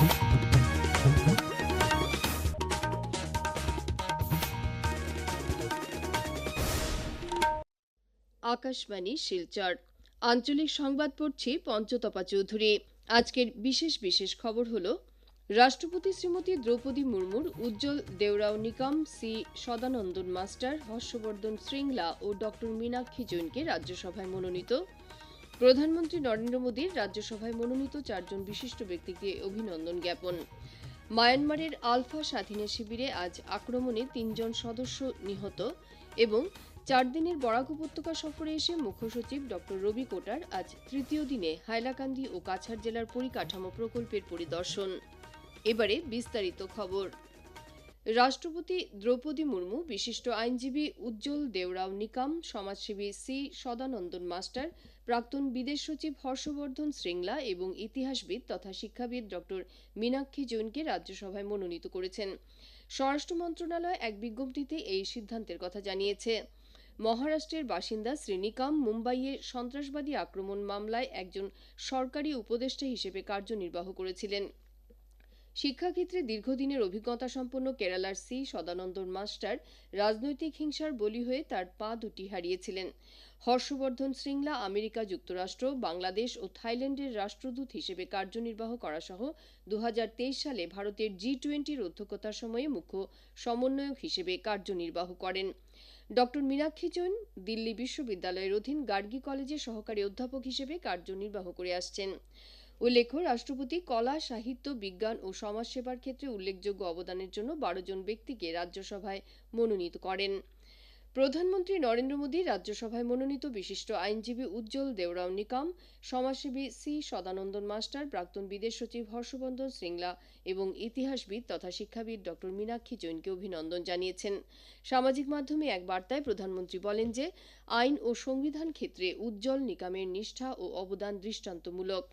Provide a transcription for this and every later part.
আকাশবাণী, শিলচর। আঞ্চলিক সংবাদ পড়ছি পঞ্চতপা চৌধুরী। আজকের বিশেষ বিশেষ খবর হল, রাষ্ট্রপতি শ্রীমতী দ্রৌপদী মুর্মুর উজ্জ্বল দেওরাও নিকম সি সদানন্দন মাস্টার, হর্ষবর্ধন শৃঙ্গলা ও ডক্টর মীনাক্ষী জৈনকে রাজ্যসভায় মনোনীত। প্রধানমন্ত্রী নরেন্দ্র মোদীর রাজ্যসভায় মনোনীত চারজন বিশিষ্ট ব্যক্তিকে অভিনন্দন জ্ঞাপন। মায়ানমারের আলফা স্বাধীনে শিবিরে আজ আক্রমণে তিনজন সদস্য নিহত এবং চার দিনের বরাক উপত্যকা সফরে এসে মুখ্য সচিব ডক্টর রবি কোটার আজ তৃতীয় দিনে হাইলাকান্দি ও কাছাড় জেলার পরিকাঠামো প্রকল্পের পরিদর্শন। এবারে বিস্তারিত খবর। রাষ্ট্রপতি দ্রৌপদী মুর্মু, বিশিষ্ট আইনজীবী উজ্জ্বল দেওরাও নিকাম, সমাজসেবী সি সদানন্দন মাস্টার, প্রাক্তন বিদেশ সচিব হর্ষবর্ধন শ্রিংলা এবং ইতিহাসবিদ তথা শিক্ষাবিদ ডক্টর মীনাক্ষী জৈনকে রাজ্যসভায় মনোনীত করেছেন। স্বরাষ্ট্র মন্ত্রণালয় এক বিজ্ঞপ্তিতে এই সিদ্ধান্তের কথা জানিয়েছে। মহারাষ্ট্রের বাসিন্দা শ্রীনিকাম মুম্বাইয়ে সন্ত্রাসবাদী আক্রমণ মামলায় একজন সরকারি উপদেষ্টা হিসেবে কার্যনির্বাহ করেছিলেন। শিক্ষাক্ষেত্রে দীর্ঘদিনের অভিজ্ঞতা সম্পন্ন কেরালার সি সদানন্দন মাস্টার রাজনৈতিক হিংসার বলি হয়ে তার পা দুটি হারিয়েছিলেন। হর্ষবর্ধন শ্রিংলা আমেরিকা যুক্তরাষ্ট্র, বাংলাদেশ ও থাইল্যান্ডের রাষ্ট্রদূত হিসেবে কার্যনির্বাহ করা সহ দু হাজার তেইশ সালে ভারতের জি টোয়েন্টির অধ্যক্ষতার সময়ে মুখ্য সমন্বয়ক হিসেবে কার্যনির্বাহ করেন। ডক্টর মীনাক্ষী জৈন দিল্লি বিশ্ববিদ্যালয়ের অধীন গার্গী কলেজে সহকারী অধ্যাপক হিসেবে কার্যনির্বাহ করে আসছেন। উল্লেখ্য, রাষ্ট্রপতি কলা, সাহিত্য, বিজ্ঞান ও সমাজসেবার ক্ষেত্রে উল্লেখযোগ্য অবদানের জন্য বারো জন ব্যক্তিকে রাজ্যসভায় মনোনীত করেন। প্রধানমন্ত্রী নরেন্দ্র মোদী রাজ্যসভায় মনোনীত বিশিষ্ট আইনজীবী উজ্জ্বল দেওরাও নিকাম, সমাজসেবী সি সদানন্দন মাস্টার, প্রাক্তন বিদেশ সচিব হর্ষবর্ধন শ্রিংলা এবং ইতিহাসবিদ তথা শিক্ষাবিদ ড মীনাক্ষী জৈনকে অভিনন্দন জানিয়েছেন। সামাজিক মাধ্যমে এক বার্তায় প্রধানমন্ত্রী বলেন যে, আইন ও সংবিধান ক্ষেত্রে উজ্জ্বল নিকামের নিষ্ঠা ও অবদান দৃষ্টান্তমূলক।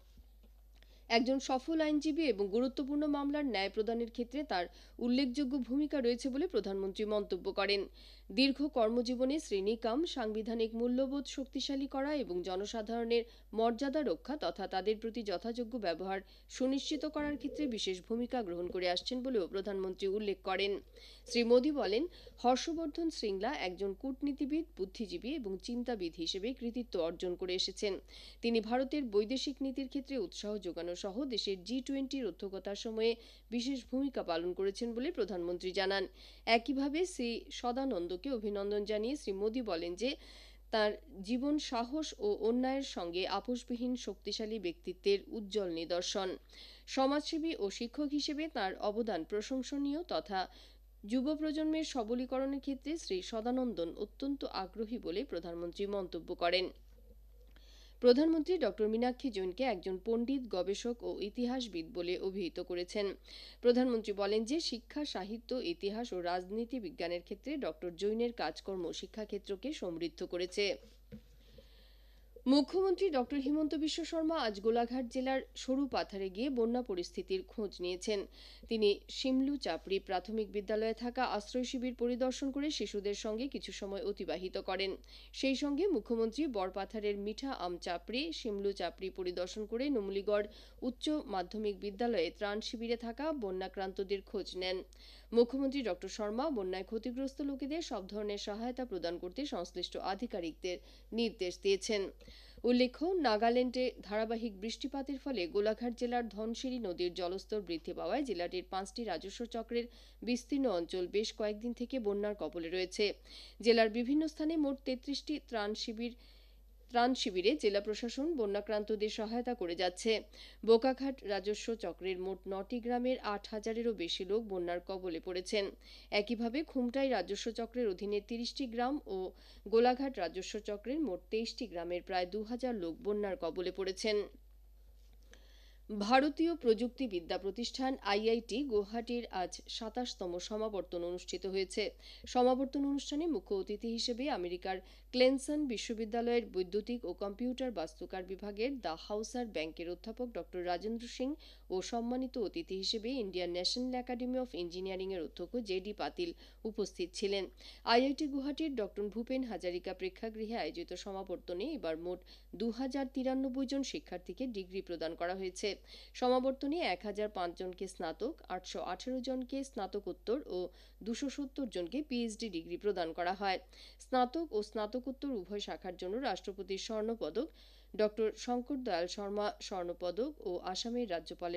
একজন সফল আইনজীবী এবং গুরুত্বপূর্ণ মামলার ন্যায় প্রদানের ক্ষেত্রে তার উল্লেখযোগ্য ভূমিকা রয়েছে বলে প্রধানমন্ত্রী মন্তব্য করেন। দীর্ঘ কর্মজীবনে শ্রী নিকাম সাংবিধানিক মূল্যবোধ শক্তিশালী করা এবং জনসাধারণের মর্যাদা রক্ষা তথা তাদের প্রতি যথাযোগ্য ব্যবহার সুনিশ্চিত করার ক্ষেত্রে বিশেষ ভূমিকা গ্রহণ করে আসছেন বলেও প্রধানমন্ত্রী উল্লেখ করেন। শ্রী মোদী বলেন, হর্ষবর্ধন শ্রিংলা একজন কূটনীতিবিদ, বুদ্ধিজীবী এবং চিন্তাবিদ হিসেবে কৃতিত্ব অর্জন করে এসেছেন। তিনি ভারতের বৈদেশিক নীতির ক্ষেত্রে উৎসাহ যোগানো সহ দেশের জি টোয়েন্টির অধ্যক্ষতার সময়ে বিশেষ ভূমিকা পালন করেছেন বলে প্রধানমন্ত্রী জানান। একইভাবে শ্রী সদানন্দকে অভিনন্দন জানিয়ে শ্রী মোদী বলেন যে, তার জীবন সাহস ও অন্যায়ের সঙ্গে আপোষবিহীন শক্তিশালী ব্যক্তিত্বের উজ্জ্বল নিদর্শন। সমাজসেবী ও শিক্ষক হিসেবে তার অবদান প্রশংসনীয় তথা যুব প্রজন্মের সবলীকরণের ক্ষেত্রে শ্রী সদানন্দন অত্যন্ত আগ্রহী বলে প্রধানমন্ত্রী মন্তব্য করেন। প্রধানমন্ত্রী ডক্টর মীনাক্ষী জৈনকে একজন পণ্ডিত, গবেষক ও ইতিহাসবিদ বলে অভিহিত করেছেন। প্রধানমন্ত্রী বলেন যে শিক্ষা, সাহিত্য, ইতিহাস ও রাজনীতি বিজ্ঞানের ক্ষেত্রে ডক্টর জৈনের কাজকর্ম শিক্ষাক্ষেত্রকে সমৃদ্ধ করেছে। মুখ্যমন্ত্রী ডক্টর হিমন্ত বিশ্ব শর্মা আজ গোলাঘাট জেলার সরু পাথারে গিয়ে বন্যা পরিস্থিতির খোঁজ নিয়েছেন। তিনি শিমলু চাপড়ি প্রাথমিক বিদ্যালয়ে থাকা আশ্রয় শিবির পরিদর্শন করে শিশুদের সঙ্গে কিছু সময় অতিবাহিত করেন। সেই সঙ্গে মুখ্যমন্ত্রী বরপাথারের মিঠা আম চাপড়ি শিমলু চাপড়ি পরিদর্শন করে নুমলিগড় উচ্চ মাধ্যমিক বিদ্যালয়ে ত্রাণ শিবিরে থাকা বন্যাক্রান্তদের খোঁজ নেন। মুখ্যমন্ত্রী ডক্টর শর্মা বন্যায় ক্ষতিগ্রস্ত লোকেদের সব ধরনের সহায়তা প্রদান করতে সংশ্লিষ্ট আধিকারিকদের নির্দেশ দিয়েছেন। উল্লেখ্য, নাগাল্যান্ডে ধারাবাহিক বৃষ্টিপাতের ফলে গোলাঘাট জেলার ধনশিরি নদীর জলস্তর বৃদ্ধি পাওয়ায় জেলাটির পাঁচটি রাজস্ব চক্রের বিস্তীর্ণ অঞ্চল বেশ কয়েকদিন থেকে বন্যার কবলে রয়েছে। জেলার বিভিন্ন স্থানে মোট তেত্রিশটি ত্রাণ শিবির ত্রাণ শিবিরে জেলা প্রশাসন বন্যাক্রান্তদের সহায়তা করে যাচ্ছে। বোকাঘাট রাজস্ব চক্রের মোট নটি গ্রামের আট হাজারেরও বেশি লোক বন্যার কবলে পড়েছেন। একইভাবে খুমটাই রাজস্ব চক্রের অধীনে তিরিশটি গ্রাম ও গোলাঘাট রাজস্ব চক্রের মোট তেইশটি গ্রামের প্রায় দু হাজার লোক বন্যার কবলে পড়েছেন। ভারতীয় প্রযুক্তি বিদ্যা প্রতিষ্ঠান আইআইটি গুয়াহাটির আজ সাতাশতম সমাবর্তন অনুষ্ঠিত হয়েছে। সমাবর্তন অনুষ্ঠানে মুখ্য অতিথি হিসেবে আমেরিকার ক্লেনসন বিশ্ববিদ্যালয়ের বৈদ্যুতিক ও কম্পিউটার বাস্তুকার বিভাগের দ্য হাউসার ব্যাংকের অধ্যাপক ড রাজেন্দ্র সিং ও সম্মানিত অতিথি হিসেবে Indian National Academy of Engineering এর অধ্যক্ষ জে ডি পাতিল উপস্থিত ছিলেন। আইআইটি গুয়াহাটির ডক্টর ভূপেন হাজারিকা প্রেক্ষাগৃহে আয়োজিত সমাবর্তনে এবার মোট দু হাজার তিরানব্বই জন শিক্ষার্থীকে ডিগ্রি প্রদান করা হয়েছে। সমাবর্তনে এক হাজার পাঁচ জনকে স্নাতক, আটশো আঠেরো জনকে স্নাতকোত্তর ও দুশো সত্তর জনকে পিএইচডি ডিগ্রি প্রদান করা হয়। স্নাতক ও স্নাতকোত্তর উভয় শাখার জন্য রাষ্ট্রপতির স্বর্ণপদক, ডক্টর শঙ্কর দয়াল শর্মা স্বর্ণপদক ও আসামের রাজ্যপালের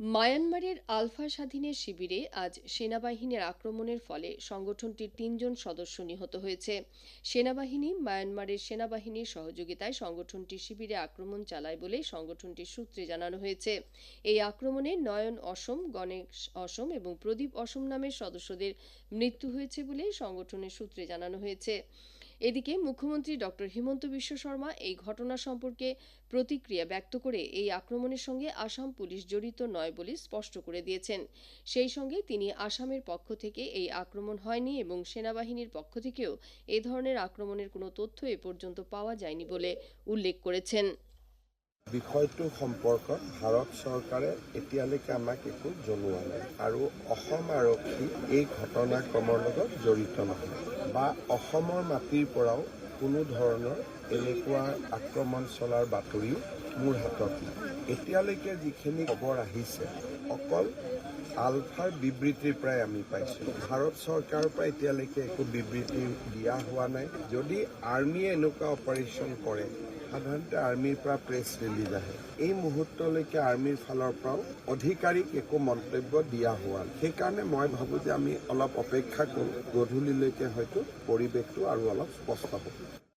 মায়ানমারের আলফা স্বাধীনের শিবিরে আজ সেনাবাহিনীর আক্রমণের ফলে সংগঠনটির তিনজন সদস্য নিহত হয়েছে। সেনাবাহিনী মায়ানমারের সেনাবাহিনীর সহযোগিতায় সংগঠনটি শিবিরে আক্রমণ চালায় বলে সংগঠনটির সূত্রে জানানো হয়েছে। এই আক্রমণে নয়ন অসম, গণেশ অসম এবং প্রদীপ অসম নামের সদস্যদের মৃত্যু হয়েছে বলে সংগঠনের সূত্রে জানানো হয়েছে। এদিকে মুখ্যমন্ত্রী ডক্টর হিমন্ত বিশ্ব শর্মা এই ঘটনা সম্পর্কে প্রতিক্রিয়া ব্যক্ত করে এই আক্রমণের সঙ্গে আসাম পুলিশ জড়িত নয় বলে স্পষ্ট করে দিয়েছেন। সেই সঙ্গে তিনি আসামের পক্ষ থেকে এই আক্রমণ হয়নি এবং সেনাবাহিনীর পক্ষ থেকেও এ ধরনের আক্রমণের কোনো তথ্য এ পর্যন্ত পাওয়া যায়নি বলে উল্লেখ করেছেন। বিষয়টো সম্পৰ্কত ভাৰত চৰকাৰে এতিয়ালৈকে আমাক একো জনোৱা নাই। আৰু অসম আৰক্ষী এই ঘটনাক্ৰমৰ লগত জড়িত নহয়। বা অসমৰ মাটিৰ পৰাও কোনো ধৰণৰ এনেকুৱা আক্ৰমণ চলাৰ বাতৰিও মোৰ হাতত নাই। এতিয়ালৈকে যিখিনি খবৰ আহিছে, অকল আলফাৰ বিবৃতিৰ পৰাই আমি পাইছোঁ। ভাৰত চৰকাৰৰ পৰা এতিয়ালৈকে একো বিবৃতি দিয়া হোৱা নাই। যদি আৰ্মীয়ে এনেকুৱা অপাৰেশ্যন কৰে সাধাৰণতে আৰ্মীৰ পৰা প্ৰেছ ৰিলিজ আহে। এই মুহূৰ্তলৈকে আৰ্মীৰ ফালৰ পৰাও অধিকাৰীক একো মন্তব্য দিয়া হোৱা সেইকাৰণে মই ভাবোঁ যে আমি অলপ অপেক্ষা কৰোঁ। গধূলিলৈকে হয়তো পৰিৱেশটো আৰু অলপ স্পষ্ট হ'ব।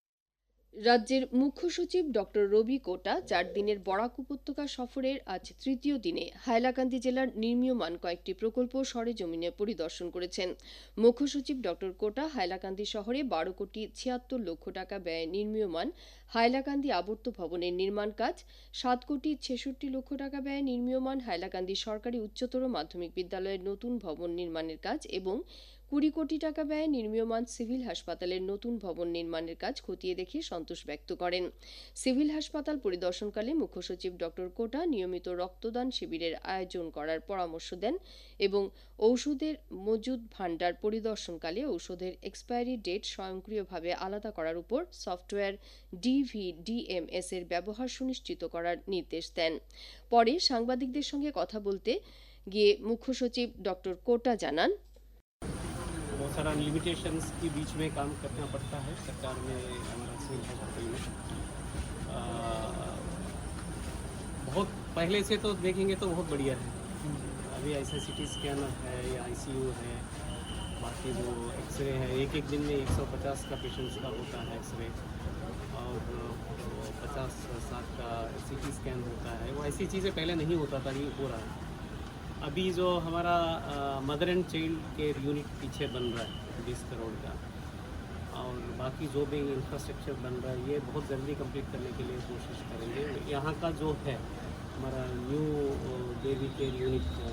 রাজ্যের মুখ্য সচিব ডক্টর রবি কোটা চার দিনের বরাক উপত্যকা সফরের আজ তৃতীয় দিনে হাইলাকান্দি জেলার নির্মীয়মান কয়েকটি প্রকল্প সরেজমিনে পরিদর্শন করেছেন। মুখ্য সচিব ডক্টর কোটা হাইলাকান্দি শহরে বারো কোটি ছিয়াত্তর লক্ষ টাকা ব্যয়ে নির্মীয়মান হাইলাকান্দি আবর্ত ভবনের নির্মাণ কাজ, সাত কোটি ছেষট্টি লক্ষ টাকা ব্যয়ে নির্মীয়মান হাইলাকান্দি সরকারি উচ্চতর মাধ্যমিক বিদ্যালয়ের নতুন ভবন নির্মাণের কাজ এবং কুড়ি কোটি টাকা ব্যয়ে নির্মীয়মান সিভিল হাসপাতালের নতুন ভবন নির্মাণের কাজ খতিয়ে দেখে সন্তোষ ব্যক্ত করেন। সিভিল হাসপাতাল পরিদর্শনকালে মুখ্য সচিব ডক্টর কোটা নিয়মিত রক্তদান শিবিরের আয়োজন করার পরামর্শ দেন এবং ঔষধের মজুদ ভাণ্ডার পরিদর্শনকালে ঔষধের এক্সপায়ারি ডেট স্বয়ংক্রিয়ভাবে আলাদা করার উপর সফটওয়্যার ডিভিডিএমএস এর ব্যবহার সুনিশ্চিত করার নির্দেশ দেন। পরে সাংবাদিকদের সঙ্গে কথা বলতে গিয়ে মুখ্য সচিব ডক্টর কোটা জানান सारा लिमिटेशंस के बीच में काम करना पड़ता है। सरकार में बहुत पहले से तो देखेंगे तो बहुत बढ़िया है। अभी ऐसा सी टी स्कैनर है या आईसीयू है, बाकी जो एक्सरे है एक एक दिन में 150 का पेशेंट्स का होता है एक्सरे और पचास साठ का सी टी स्कैन होता है। वो ऐसी चीज़ें पहले नहीं होता था ये हो रहा है। अभी जो हमारा mother and child care unit पीछे बन रहा है, बीस करोड़ का। और बाकी जो भी इंफ्रास्ट्रक्चर बन रहा है, ये बहुत जल्दी कंप्लीट करने के लिए कोशिश करेंगे। यहाँ का जो है, हमारा न्यू बेबी केयर यूनिट है,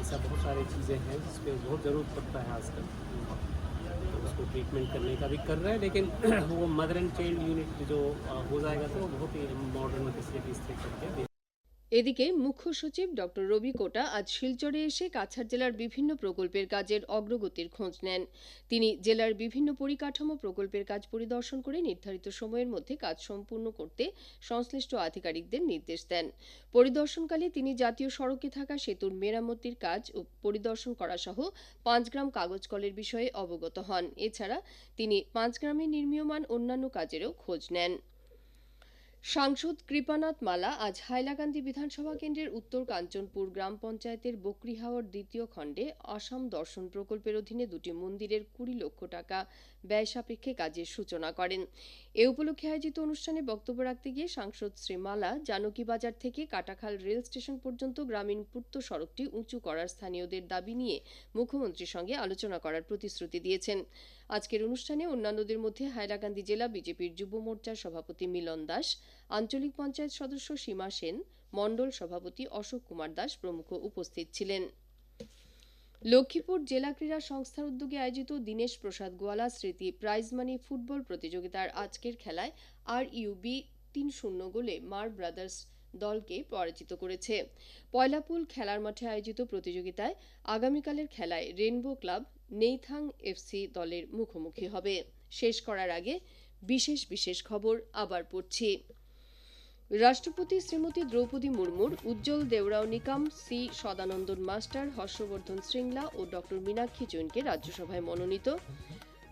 ऐसा बहुत सारी चीज़ें हैं जिस पे बहुत ज़रूरत पड़ता है आजकल। तो उसको ट्रीटमेंट करने का भी कर रहे हैं, लेकिन वो मदर एंड चाइल्ड यूनिट जो हो जाएगा तो बहुत ही मॉडर्न फैसिलिटीज़ से करके এদিকে মুখ্য সচিব ডক্টর রবি কোটা আজ শিলচরে এসে কাছাড় জেলার বিভিন্ন প্রকল্পের কাজের অগ্রগতির খোঁজ নেন। তিনি জেলার বিভিন্ন পরিকাঠামো প্রকল্পের কাজ পরিদর্শন করে নির্ধারিত সময়ের মধ্যে কাজ সম্পূর্ণ করতে সংশ্লিষ্ট আধিকারিকদের নির্দেশ দেন। পরিদর্শনকালে তিনি জাতীয় সড়কে থাকা সেতুর মেরামতির কাজ ও পরিদর্শন করা সহ পাঁচগ্রাম কাগজ কলের বিষয়ে অবগত হন। এছাড়া তিনি পাঁচগ্রামে নির্মীয়মান অন্যান্য কাজেরও খোঁজ নেন। সাংসদ কৃপানাথ মালা আজ হাইলাকান্দি বিধানসভা কেন্দ্রের উত্তর কাঞ্চনপুর গ্রাম পঞ্চায়েতের বকরিহাওয়ার দ্বিতীয় খণ্ডে আসাম দর্শন প্রকল্পের অধীনে দুটি মন্দিরের কুড়ি লক্ষ টাকা ব্যয় সাপেক্ষে কাজের সূচনা করেন। এ উপলক্ষে আয়োজিত অনুষ্ঠানে বক্তব্য রাখতে গিয়ে সাংসদ শ্রী মালা জানকী বাজার থেকে কাটাখাল রেল স্টেশন পর্যন্ত গ্রামীণ পূর্ত সড়কটি উঁচু করার স্থানীয়দের দাবি নিয়ে মুখ্যমন্ত্রীর সঙ্গে আলোচনা করার প্রতিশ্রুতি দিয়েছেন। আজকের অনুষ্ঠানে অন্যান্যদের মধ্যে হাইলাকান্দি জেলা বিজেপির যুব মোর্চার সভাপতি মিলন দাস, আঞ্চলিক পঞ্চায়েত সদস্য সীমা সেন, মণ্ডল সভাপতি অশোক কুমার দাস প্রমুখ উপস্থিত ছিলেন। লক্ষ্মীপুর জেলা ক্রীড়া সংস্থার উদ্যোগে আয়োজিত দীনেশ প্রসাদ গোয়ালা স্মৃতি প্রাইজ মানি ফুটবল প্রতিযোগিতার আজকের খেলায় আর ইউবি তিন শূন্য গোলে মার ব্রাদার্স দলকে পরাজিত করেছে। পয়লাপুল খেলার মাঠে আয়োজিত প্রতিযোগিতায় আগামীকালের খেলায় রেনবো ক্লাব নেইথাং এফসি দলের মুখোমুখি হবে। শেষ করার আগে বিশেষ বিশেষ খবর আবার পড়ছি। রাষ্ট্রপতি শ্রীমতী দ্রৌপদী মুর্মুর, উজ্জ্বল দেওরাও নিকাম, সি সদানন্দন মাস্টার, হর্ষবর্ধন শ্রিংলা ও ডক্টর মীনাক্ষী জৈনকে রাজ্যসভায় মনোনীত।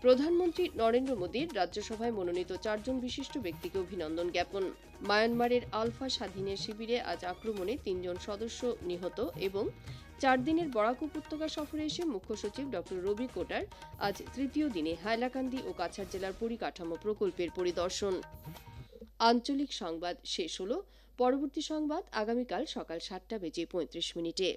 প্রধানমন্ত্রী নরেন্দ্র মোদীর রাজ্যসভায় মনোনীত চারজন বিশিষ্ট ব্যক্তিকে অভিনন্দন জ্ঞাপন। মায়ানমারের আলফা স্বাধীনের শিবিরে আজ আক্রমণে তিনজন সদস্য নিহত এবং চার দিনের বরাক উপত্যকা সফরে এসে মুখ্য সচিব ডক্টর রবি কোটার আজ তৃতীয় দিনে হাইলাকান্দি ও কাছাড় জেলার পরিকাঠামো প্রকল্পের পরিদর্শন। আঞ্চলিক সংবাদ শেষ হল। পরবর্তী সংবাদ আগামীকাল সকাল সাতটা বেজে পঁয়ত্রিশ মিনিটে।